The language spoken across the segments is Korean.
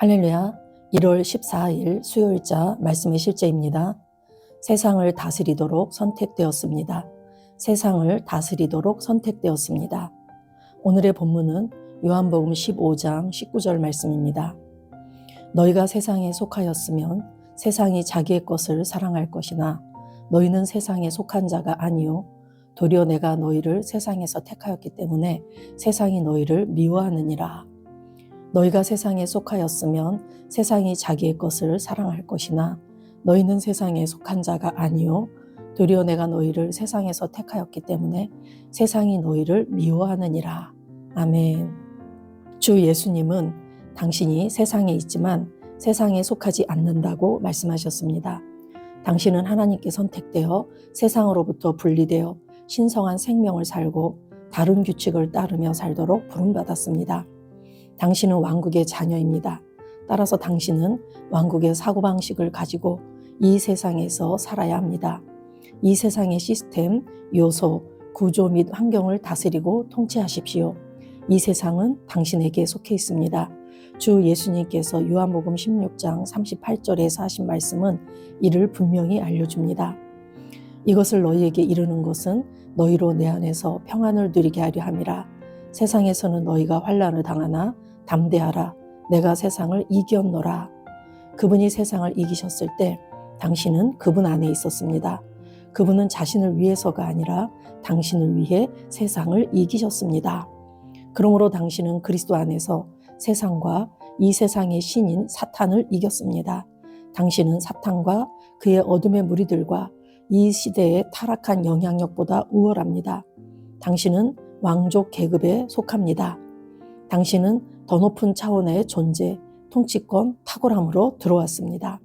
할렐루야. 1월 14일 수요일자 말씀의 실제입니다. 세상을 다스리도록 선택되었습니다. 세상을 다스리도록 선택되었습니다. 오늘의 본문은 요한복음 15장 19절 말씀입니다. 너희가 세상에 속하였으면 세상이 자기의 것을 사랑할 것이나 너희는 세상에 속한 자가 아니요 도리어 내가 너희를 세상에서 택하였기 때문에 세상이 너희를 미워하느니라. 너희가 세상에 속하였으면 세상이 자기의 것을 사랑할 것이나 너희는 세상에 속한 자가 아니요 도리어 내가 너희를 세상에서 택하였기 때문에 세상이 너희를 미워하느니라. 아멘. 주 예수님은 당신이 세상에 있지만 세상에 속하지 않는다고 말씀하셨습니다. 당신은 하나님께 선택되어 세상으로부터 분리되어 신성한 생명을 살고 다른 규칙을 따르며 살도록 부름받았습니다. 당신은 왕국의 자녀입니다. 따라서 당신은 왕국의 사고방식을 가지고 이 세상에서 살아야 합니다. 이 세상의 시스템, 요소, 구조 및 환경을 다스리고 통치하십시오. 이 세상은 당신에게 속해 있습니다. 주 예수님께서 요한복음 16장 38절에서 하신 말씀은 이를 분명히 알려줍니다. 이것을 너희에게 이르는 것은 너희로 내 안에서 평안을 누리게 하려 함이라. 세상에서는 너희가 환란을 당하나 담대하라. 내가 세상을 이겼노라. 그분이 세상을 이기셨을 때 당신은 그분 안에 있었습니다. 그분은 자신을 위해서가 아니라 당신을 위해 세상을 이기셨습니다. 그러므로 당신은 그리스도 안에서 세상과 이 세상의 신인 사탄을 이겼습니다. 당신은 사탄과 그의 어둠의 무리들과 이 시대의 타락한 영향력보다 우월합니다. 당신은 왕족 계급에 속합니다. 당신은 더 높은 차원의 존재, 통치권, 탁월함으로 들어왔습니다.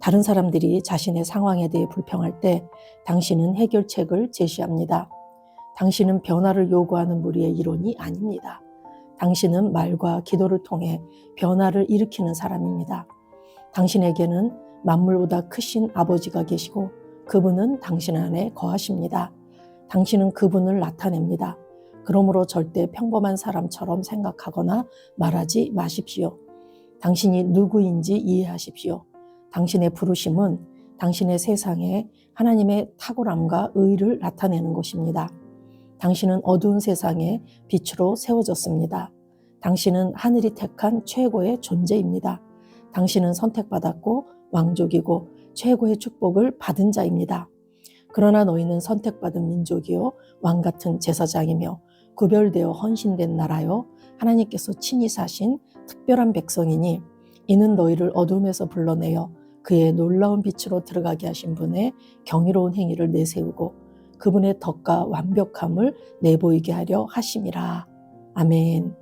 다른 사람들이 자신의 상황에 대해 불평할 때 당신은 해결책을 제시합니다. 당신은 변화를 요구하는 무리의 이론이 아닙니다. 당신은 말과 기도를 통해 변화를 일으키는 사람입니다. 당신에게는 만물보다 크신 아버지가 계시고 그분은 당신 안에 거하십니다. 당신은 그분을 나타냅니다. 그러므로 절대 평범한 사람처럼 생각하거나 말하지 마십시오. 당신이 누구인지 이해하십시오. 당신의 부르심은 당신의 세상에 하나님의 탁월함과 의를 나타내는 것입니다. 당신은 어두운 세상에 빛으로 세워졌습니다. 당신은 하늘이 택한 최고의 존재입니다. 당신은 선택받았고 왕족이고 최고의 축복을 받은 자입니다. 그러나 너희는 선택받은 민족이요 왕 같은 제사장이며 구별되어 헌신된 나라요 하나님께서 친히 사신 특별한 백성이니 이는 너희를 어둠에서 불러내어 그의 놀라운 빛으로 들어가게 하신 분의 경이로운 행위를 내세우고 그분의 덕과 완벽함을 내보이게 하려 하심이라. 아멘.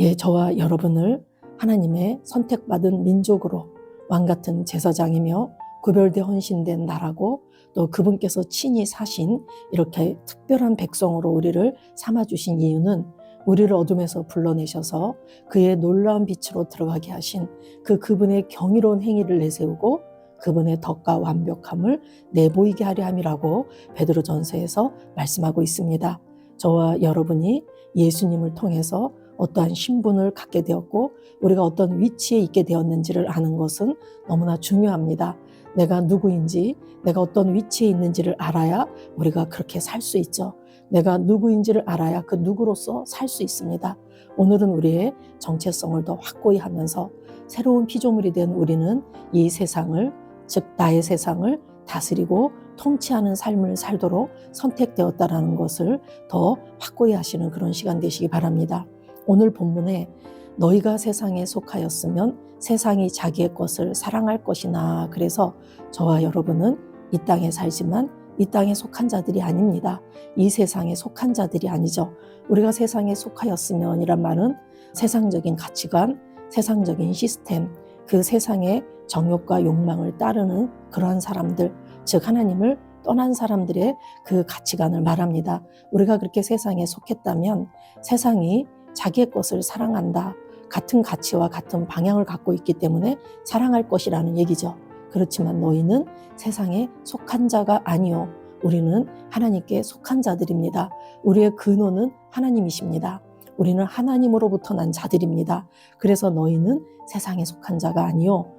예, 저와 여러분을 하나님의 선택받은 민족으로 왕 같은 제사장이며 구별돼 헌신된 나라고 또 그분께서 친히 사신 이렇게 특별한 백성으로 우리를 삼아주신 이유는 우리를 어둠에서 불러내셔서 그의 놀라운 빛으로 들어가게 하신 그 그분의 경이로운 행위를 내세우고 그분의 덕과 완벽함을 내보이게 하려 함이라고 베드로 전서에서 말씀하고 있습니다. 저와 여러분이 예수님을 통해서 어떠한 신분을 갖게 되었고 우리가 어떤 위치에 있게 되었는지를 아는 것은 너무나 중요합니다. 내가 누구인지, 내가 어떤 위치에 있는지를 알아야 우리가 그렇게 살 수 있죠. 내가 누구인지를 알아야 그 누구로서 살 수 있습니다. 오늘은 우리의 정체성을 더 확고히 하면서 새로운 피조물이 된 우리는 이 세상을, 즉, 나의 세상을 다스리고 통치하는 삶을 살도록 선택되었다라는 것을 더 확고히 하시는 그런 시간 되시기 바랍니다. 오늘 본문에 너희가 세상에 속하였으면 세상이 자기의 것을 사랑할 것이나 그래서 저와 여러분은 이 땅에 살지만 이 땅에 속한 자들이 아닙니다. 이 세상에 속한 자들이 아니죠. 우리가 세상에 속하였으면 이란 말은 세상적인 가치관, 세상적인 시스템, 그 세상의 정욕과 욕망을 따르는 그러한 사람들, 즉 하나님을 떠난 사람들의 그 가치관을 말합니다. 우리가 그렇게 세상에 속했다면 세상이 자기의 것을 사랑한다. 같은 가치와 같은 방향을 갖고 있기 때문에 사랑할 것이라는 얘기죠. 그렇지만 너희는 세상에 속한 자가 아니요. 우리는 하나님께 속한 자들입니다. 우리의 근원은 하나님이십니다. 우리는 하나님으로부터 난 자들입니다. 그래서 너희는 세상에 속한 자가 아니요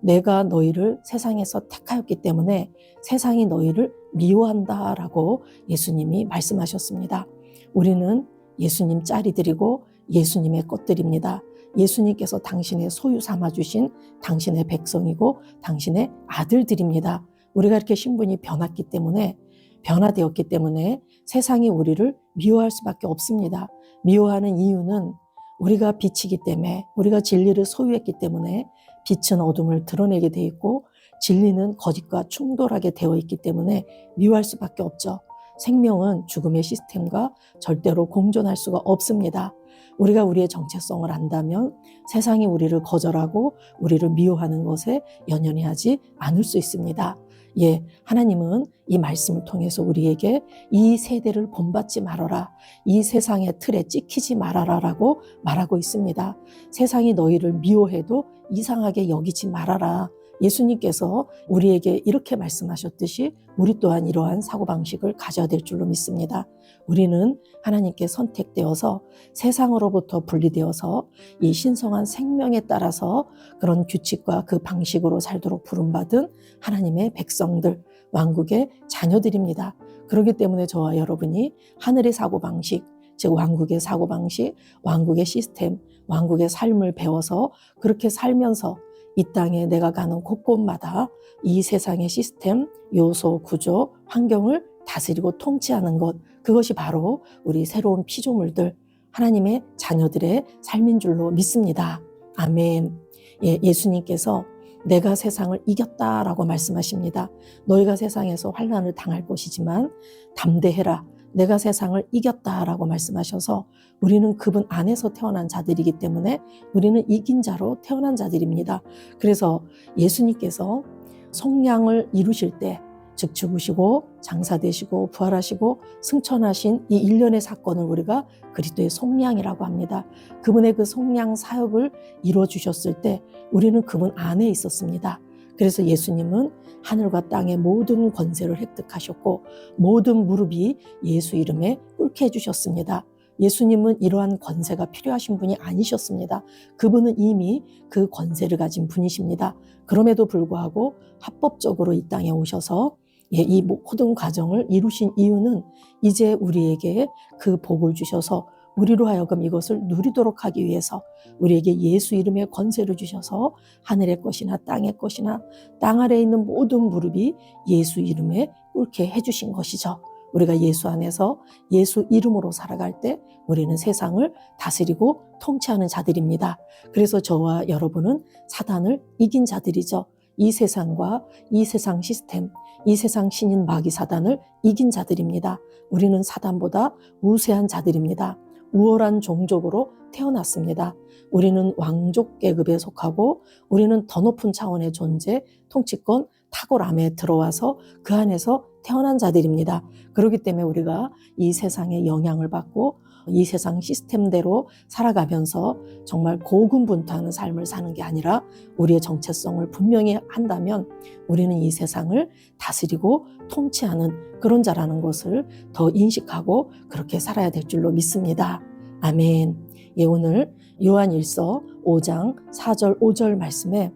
내가 너희를 세상에서 택하였기 때문에 세상이 너희를 미워한다 라고 예수님이 말씀하셨습니다. 우리는 예수님 짤이들이고 예수님의 것들입니다. 예수님께서 당신의 소유 삼아 주신 당신의 백성이고 당신의 아들들입니다. 우리가 이렇게 신분이 변했기 때문에 변화되었기 때문에 세상이 우리를 미워할 수밖에 없습니다. 미워하는 이유는 우리가 빛이기 때문에 우리가 진리를 소유했기 때문에 빛은 어둠을 드러내게 돼 있고 진리는 거짓과 충돌하게 되어 있기 때문에 미워할 수밖에 없죠. 생명은 죽음의 시스템과 절대로 공존할 수가 없습니다. 우리가 우리의 정체성을 안다면 세상이 우리를 거절하고 우리를 미워하는 것에 연연해 하지 않을 수 있습니다. 예, 하나님은 이 말씀을 통해서 우리에게 이 세대를 본받지 말아라. 이 세상의 틀에 찍히지 말아라 라고 말하고 있습니다. 세상이 너희를 미워해도 이상하게 여기지 말아라. 예수님께서 우리에게 이렇게 말씀하셨듯이 우리 또한 이러한 사고방식을 가져야 될 줄로 믿습니다. 우리는 하나님께 선택되어서 세상으로부터 분리되어서 이 신성한 생명에 따라서 그런 규칙과 그 방식으로 살도록 부름받은 하나님의 백성들, 왕국의 자녀들입니다. 그렇기 때문에 저와 여러분이 하늘의 사고방식, 즉 왕국의 사고방식, 왕국의 시스템, 왕국의 삶을 배워서 그렇게 살면서 이 땅에 내가 가는 곳곳마다 이 세상의 시스템, 요소, 구조, 환경을 다스리고 통치하는 것, 그것이 바로 우리 새로운 피조물들, 하나님의 자녀들의 삶인 줄로 믿습니다. 아멘. 예, 예수님께서 내가 세상을 이겼다라고 말씀하십니다. 너희가 세상에서 환란을 당할 것이지만 담대해라. 내가 세상을 이겼다라고 말씀하셔서 우리는 그분 안에서 태어난 자들이기 때문에 우리는 이긴 자로 태어난 자들입니다. 그래서 예수님께서 성량을 이루실 때, 즉 죽으시고 장사되시고 부활하시고 승천하신 이 일련의 사건을 우리가 그리스도의 속량이라고 합니다. 그분의 그 속량 사역을 이루어 주셨을 때 우리는 그분 안에 있었습니다. 그래서 예수님은 하늘과 땅의 모든 권세를 획득하셨고 모든 무릎이 예수 이름에 꿇게 해주셨습니다. 예수님은 이러한 권세가 필요하신 분이 아니셨습니다. 그분은 이미 그 권세를 가진 분이십니다. 그럼에도 불구하고 합법적으로 이 땅에 오셔서 예, 이 모든 과정을 이루신 이유는 이제 우리에게 그 복을 주셔서 우리로 하여금 이것을 누리도록 하기 위해서 우리에게 예수 이름의 권세를 주셔서 하늘의 것이나 땅의 것이나 땅 아래에 있는 모든 무릎이 예수 이름에 꿇게 해주신 것이죠. 우리가 예수 안에서 예수 이름으로 살아갈 때 우리는 세상을 다스리고 통치하는 자들입니다. 그래서 저와 여러분은 사단을 이긴 자들이죠. 이 세상과 이 세상 시스템, 이 세상 신인 마귀 사단을 이긴 자들입니다. 우리는 사단보다 우세한 자들입니다. 우월한 종족으로 태어났습니다. 우리는 왕족 계급에 속하고 우리는 더 높은 차원의 존재, 통치권, 탁월함에 들어와서 그 안에서 태어난 자들입니다. 그렇기 때문에 우리가 이 세상의 영향을 받고 이 세상 시스템대로 살아가면서 정말 고군분투하는 삶을 사는 게 아니라 우리의 정체성을 분명히 한다면 우리는 이 세상을 다스리고 통치하는 그런 자라는 것을 더 인식하고 그렇게 살아야 될 줄로 믿습니다. 아멘. 예, 오늘 요한 1서 5장 4절 5절 말씀에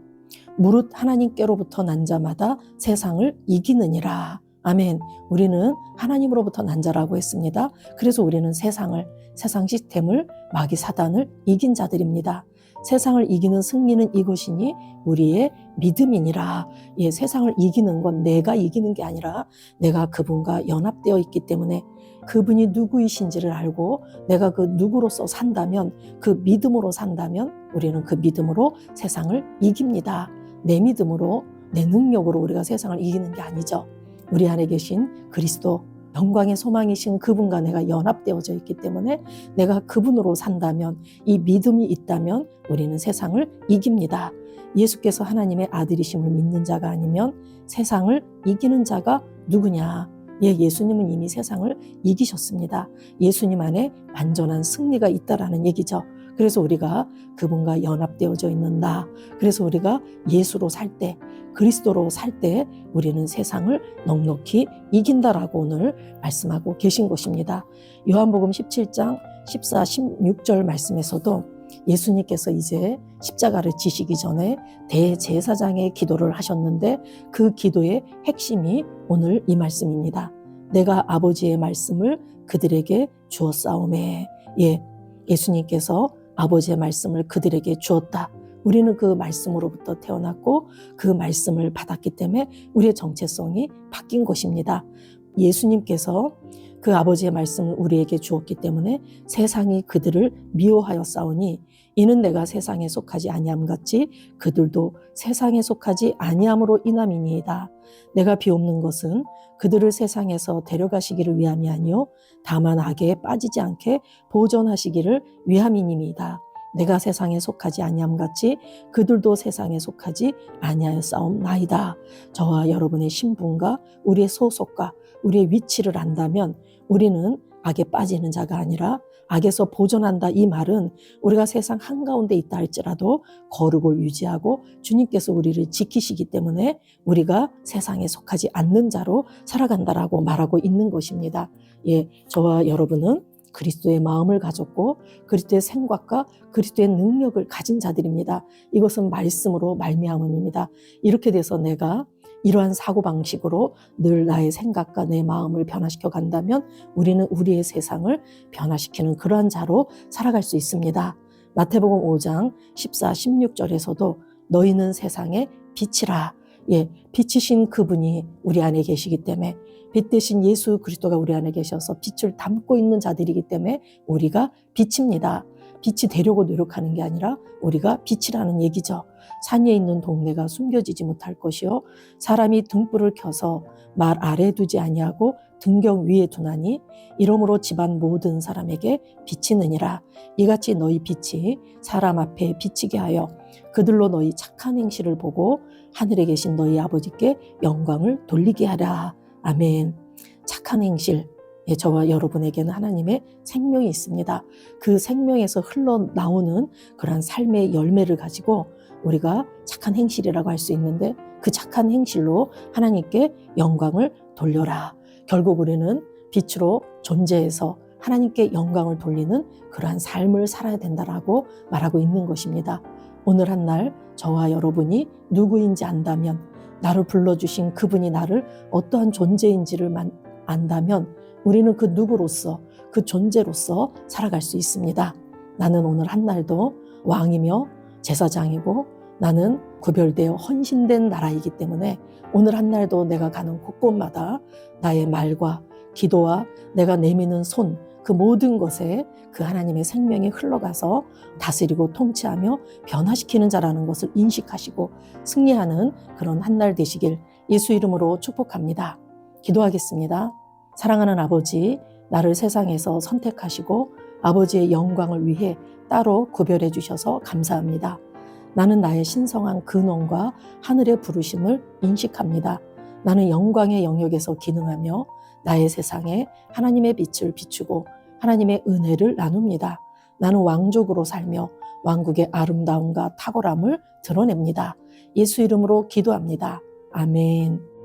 무릇 하나님께로부터 난 자마다 세상을 이기느니라. 아멘. 우리는 하나님으로부터 난 자라고 했습니다. 그래서 우리는 세상을, 세상 시스템을, 마귀 사단을 이긴 자들입니다. 세상을 이기는 승리는 이것이니 우리의 믿음이니라. 예, 세상을 이기는 건 내가 이기는 게 아니라 내가 그분과 연합되어 있기 때문에 그분이 누구이신지를 알고 내가 그 누구로서 산다면 그 믿음으로 산다면 우리는 그 믿음으로 세상을 이깁니다. 내 믿음으로 내 능력으로 우리가 세상을 이기는 게 아니죠. 우리 안에 계신 그리스도 영광의 소망이신 그분과 내가 연합되어져 있기 때문에 내가 그분으로 산다면 이 믿음이 있다면 우리는 세상을 이깁니다. 예수께서 하나님의 아들이심을 믿는 자가 아니면 세상을 이기는 자가 누구냐? 예, 예수님은 이미 세상을 이기셨습니다. 예수님 안에 완전한 승리가 있다라는 얘기죠. 그래서 우리가 그분과 연합되어져 있는다. 그래서 우리가 예수로 살 때, 그리스도로 살 때 우리는 세상을 넉넉히 이긴다라고 오늘 말씀하고 계신 것입니다. 요한복음 17장 14, 16절 말씀에서도 예수님께서 이제 십자가를 지시기 전에 대제사장의 기도를 하셨는데 그 기도의 핵심이 오늘 이 말씀입니다. 내가 아버지의 말씀을 그들에게 주었사오매. 예, 예수님께서 아버지의 말씀을 그들에게 주었다. 우리는 그 말씀으로부터 태어났고 그 말씀을 받았기 때문에 우리의 정체성이 바뀐 것입니다. 예수님께서 그 아버지의 말씀을 우리에게 주었기 때문에 세상이 그들을 미워하여 싸우니 이는 내가 세상에 속하지 아니함 같이 그들도 세상에 속하지 아니함으로 인함이니이다. 내가 비옵는 것은 그들을 세상에서 데려가시기를 위함이 아니요 다만 악에 빠지지 않게 보존하시기를 위함이니이다. 내가 세상에 속하지 아니함 같이 그들도 세상에 속하지 아니하였사옵나이다. 저와 여러분의 신분과 우리의 소속과 우리의 위치를 안다면 우리는 악에 빠지는 자가 아니라 악에서 보존한다 이 말은 우리가 세상 한가운데 있다 할지라도 거룩을 유지하고 주님께서 우리를 지키시기 때문에 우리가 세상에 속하지 않는 자로 살아간다라고 말하고 있는 것입니다. 예, 저와 여러분은 그리스도의 마음을 가졌고 그리스도의 생각과 그리스도의 능력을 가진 자들입니다. 이것은 말씀으로 말미암음입니다. 이렇게 돼서 내가 이러한 사고 방식으로 늘 나의 생각과 내 마음을 변화시켜 간다면 우리는 우리의 세상을 변화시키는 그러한 자로 살아갈 수 있습니다. 마태복음 5장 14, 16절에서도 너희는 세상의 빛이라. 예, 빛이신 그분이 우리 안에 계시기 때문에 빛 대신 예수 그리스도가 우리 안에 계셔서 빛을 담고 있는 자들이기 때문에 우리가 빛입니다. 빛이 되려고 노력하는 게 아니라 우리가 빛이라는 얘기죠. 산 위에 있는 동네가 숨겨지지 못할 것이요. 사람이 등불을 켜서 말 아래 두지 아니하고 등경 위에 두나니 이러므로 집안 모든 사람에게 비치느니라. 이같이 너희 빛이 사람 앞에 비치게 하여 그들로 너희 착한 행실을 보고 하늘에 계신 너희 아버지께 영광을 돌리게 하라. 아멘. 착한 행실. 예, 저와 여러분에게는 하나님의 생명이 있습니다. 그 생명에서 흘러나오는 그러한 삶의 열매를 가지고 우리가 착한 행실이라고 할 수 있는데 그 착한 행실로 하나님께 영광을 돌려라. 결국 우리는 빛으로 존재해서 하나님께 영광을 돌리는 그러한 삶을 살아야 된다라고 말하고 있는 것입니다. 오늘 한 날 저와 여러분이 누구인지 안다면 나를 불러주신 그분이 나를 어떠한 존재인지를 안다면 우리는 그 누구로서 그 존재로서 살아갈 수 있습니다. 나는 오늘 한 날도 왕이며 제사장이고 나는 구별되어 헌신된 나라이기 때문에 오늘 한 날도 내가 가는 곳곳마다 나의 말과 기도와 내가 내미는 손, 그 모든 것에 그 하나님의 생명이 흘러가서 다스리고 통치하며 변화시키는 자라는 것을 인식하시고 승리하는 그런 한 날 되시길 예수 이름으로 축복합니다. 기도하겠습니다. 사랑하는 아버지, 나를 세상에서 선택하시고 아버지의 영광을 위해 따로 구별해 주셔서 감사합니다. 나는 나의 신성한 근원과 하늘의 부르심을 인식합니다. 나는 영광의 영역에서 기능하며 나의 세상에 하나님의 빛을 비추고 하나님의 은혜를 나눕니다. 나는 왕족으로 살며 왕국의 아름다움과 탁월함을 드러냅니다. 예수 이름으로 기도합니다. 아멘.